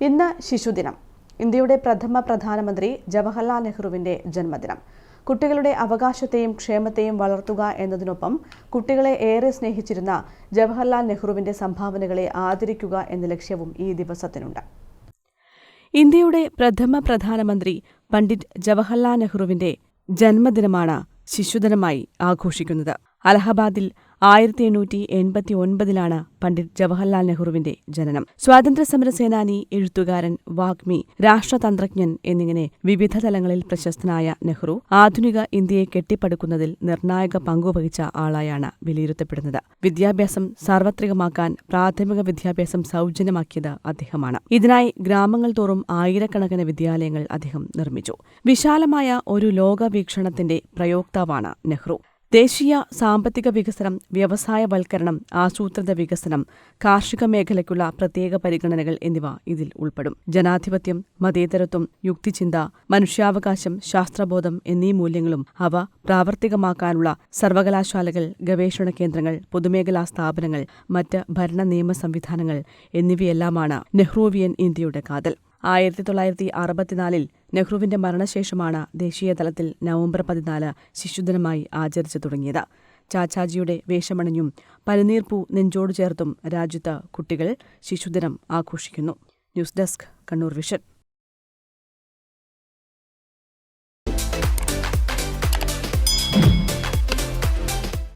ഇന്ന് ശിശുദിനം. ഇന്ത്യയുടെ പ്രഥമ പ്രധാനമന്ത്രി ജവഹർലാൽ നെഹ്റുവിന്റെ ജന്മദിനം. കുട്ടികളുടെ അവകാശത്തെയും ക്ഷേമത്തെയും വളർത്തുക എന്നതിനൊപ്പം കുട്ടികളെ ഏറെ സ്നേഹിച്ചിരുന്ന ജവഹർലാൽ നെഹ്റുവിന്റെ സംഭാവനകളെ ആദരിക്കുക എന്ന ലക്ഷ്യവും ഈ ദിവസത്തിനുണ്ട്. ഇന്ത്യയുടെ പ്രഥമ പ്രധാനമന്ത്രി പണ്ഡിറ്റ് ജവഹർലാൽ നെഹ്റുവിന്റെ ജന്മദിനമാണ് ശിശുദിനമായി ആഘോഷിക്കുന്നത്. അലഹബാദിൽ ആയിരത്തി എണ്ണൂറ്റി എൺപത്തി ഒൻപതിലാണ് പണ്ഡിറ്റ് ജവഹർലാൽ നെഹ്റുവിന്റെ ജനനം. സ്വാതന്ത്ര്യസമര സേനാനി എഴുത്തുകാരൻ വാഗ്മി രാഷ്ട്രതന്ത്രജ്ഞൻ എന്നിങ്ങനെ വിവിധ തലങ്ങളിൽ പ്രശസ്തനായ നെഹ്റു ആധുനിക ഇന്ത്യയെ കെട്ടിപ്പടുക്കുന്നതിൽ നിർണായക പങ്കുവഹിച്ച ആളായാണ് വിലയിരുത്തപ്പെടുന്നത്. വിദ്യാഭ്യാസം സാർവത്രികമാക്കാൻ പ്രാഥമിക വിദ്യാഭ്യാസം സൗജന്യമാക്കിയത് അദ്ദേഹമാണ്. ഇതിനായി ഗ്രാമങ്ങൾ തോറും ആയിരക്കണക്കിന് വിദ്യാലയങ്ങൾ അദ്ദേഹം നിർമ്മിച്ചു. വിശാലമായ ഒരു ലോകവീക്ഷണത്തിന്റെ പ്രയോക്താവാണ് നെഹ്റു. ദേശീയ സാമ്പത്തിക വികസനം വ്യവസായവൽക്കരണം ആസൂത്രിത വികസനം കാർഷിക മേഖലയ്ക്കുള്ള പ്രത്യേക പരിഗണനകൾ എന്നിവ ഇതിൽ ഉൾപ്പെടും. ജനാധിപത്യം മതേതരത്വം യുക്തിചിന്ത മനുഷ്യാവകാശം ശാസ്ത്രബോധം എന്നീ മൂല്യങ്ങളും അവ പ്രാവർത്തികമാക്കാനുള്ള സർവകലാശാലകൾ ഗവേഷണ കേന്ദ്രങ്ങൾ പൊതുമേഖലാ സ്ഥാപനങ്ങൾ മറ്റ് ഭരണ നിയമ സംവിധാനങ്ങൾ എന്നിവയെല്ലാമാണ് നെഹ്റുവിയൻ ഇന്ത്യയുടെ കാതൽ. ആയിരത്തി തൊള്ളായിരത്തി അറുപത്തിനാലിൽ നെഹ്റുവിന്റെ മരണശേഷമാണ് ദേശീയതലത്തിൽ നവംബർ പതിനാല് ശിശുദിനമായി ആചരിച്ചു തുടങ്ങിയത്. ചാച്ചാജിയുടെ വേഷമണിഞ്ഞും പനിനീർപ്പൂ നെഞ്ചോടു ചേർത്തും രാജ്യത്ത് കുട്ടികൾ ശിശുദിനം ആഘോഷിക്കുന്നു. News desk Kannur vision.